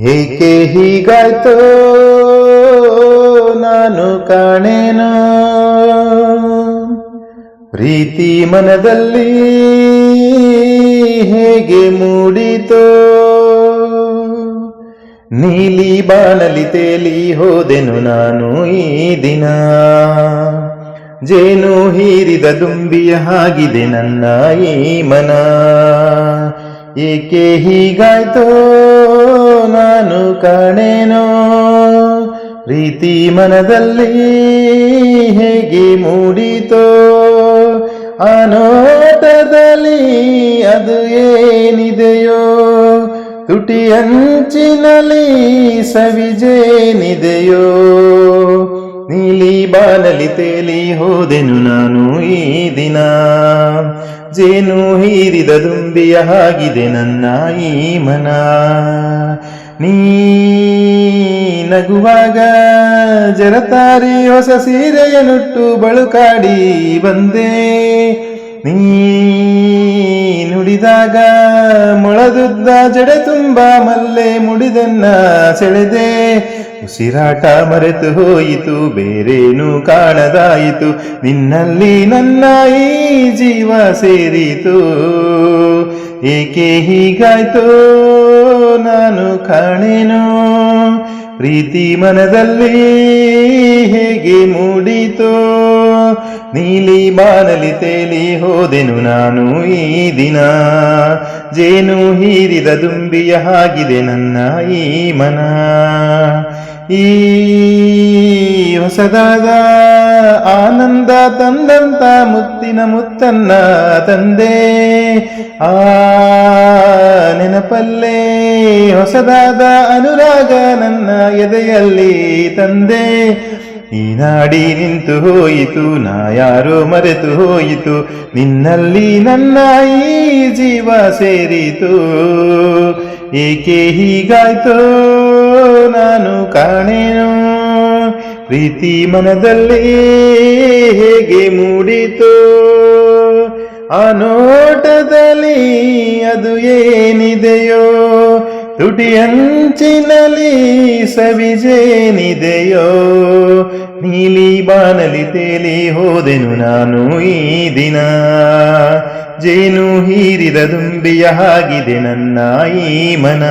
ಏಕೆ ಹೀಗಾಯ್ತು? ನಾನು ಕಾಣೇನು? ಪ್ರೀತಿ ಮನದಲ್ಲಿ ಹೇಗೆ ಮೂಡಿತೋ? ನೀಲಿ ಬಾನಲಿ ತೇಲಿ ಹೋದೆನು ನಾನು ಈ ದಿನ. ಜೇನು ಹೀರಿದ ದುಂಬಿಯ ಹಾಗಿದೆ ನನ್ನ ಈ ಮನ. ಏಕೆ ಹೀಗಾಯ್ತೋ? ನಾನು ಕಾಣೇನೋ? ಪ್ರೀತಿ ಮನದಲ್ಲಿ ಹೇಗೆ ಮೂಡಿತೋ? ಅನೋಟದಲ್ಲಿ ಅದು ಏನಿದೆಯೋ? ತುಟಿ ಅಂಚಿನಲ್ಲಿ ಸವಿಜೇನಿದೆಯೋ? ನೀಲಿ ಬಾನಲಿ ತೇಲಿ ಹೋದೆನು ನಾನು ಈ ದಿನ. ಜೇನು ಹೀರಿದ ದುಂಬಿಯ ಹಾಗಿದೆ ನನ್ನ ಈ ಮನ. ನೀ ನಗುವಾಗ ಜರತಾರಿ ಹೊಸ ಸೀರೆಯನ್ನುಟ್ಟು ಬಳುಕಾಡಿ ಬಂದೆ. ನೀ ನುಡಿದಾಗ ಮೊಳದುದ್ದ ಜಡೆ ತುಂಬ ಮಲ್ಲೆ ಮುಡಿದನ್ನ ಸೆಳೆದೆ. ಉಸಿರಾಟ ಮರೆತು ಹೋಯಿತು, ಬೇರೇನು ಕಾಣದಾಯಿತು. ನಿನ್ನಲ್ಲಿ ನನ್ನ ಈ ಜೀವ ಸೇರಿತು. ಏಕೆ ಹೀಗಾಯ್ತೋ? ನಾನು ಕಾಣೆನೋ? ಪ್ರೀತಿ ಮನದಲ್ಲಿ ಹೇಗೆ ಮೂಡಿತೋ? ನೀಲಿ ಬಾನಲಿ ತೇಲಿ ಹೋದೆನು ನಾನು ಈ ದಿನ. ಜೇನು ಹೀರಿದ ದುಂಬಿಯ ಹಾಗಿದೆ ನನ್ನ ಈ ಮನ. ಈ ಹೊಸದಾದ ಆನಂದ ತಂದಂತ ಮುತ್ತಿನ ಮುತ್ತನ್ನ ತಂದೆ. ಆ ನೆನಪಲ್ಲೇ ಹೊಸದಾದ ಅನುರಾಗ ನನ್ನ ಎದೆಯಲ್ಲಿ ತಂದೆ. ಈ ನಾಡಿ ನಿಂತು ಹೋಯಿತು, ನಾ ಯಾರೋ ಮರೆತು ಹೋಯಿತು, ನಿನ್ನಲ್ಲಿ ನನ್ನ ಈ ಜೀವ ಸೇರಿತು. ಏಕೆ ಹೀಗಾಯ್ತೋ ನಾನು ಕಾಣೇನು? ಪ್ರೀತಿ ಮನದಲ್ಲಿ ಹೇಗೆ ಮೂಡಿತು? ಆ ನೋಟದಲ್ಲಿ ಅದು ಏನಿದೆಯೋ ತುಟಿ ಅಂಚಿನಲ್ಲಿ ಸವಿಜೇನಿದೆಯೋ? ನೀಲಿ ಬಾನಲಿ ತೇಲಿ ಹೋದೆನು ನಾನು ಈ ದಿನ. ಜೇನು ಹೀರಿದ ದುಂಬಿಯ ಹಾಗಿದೆ ನನ್ನ ಈ ಮನ.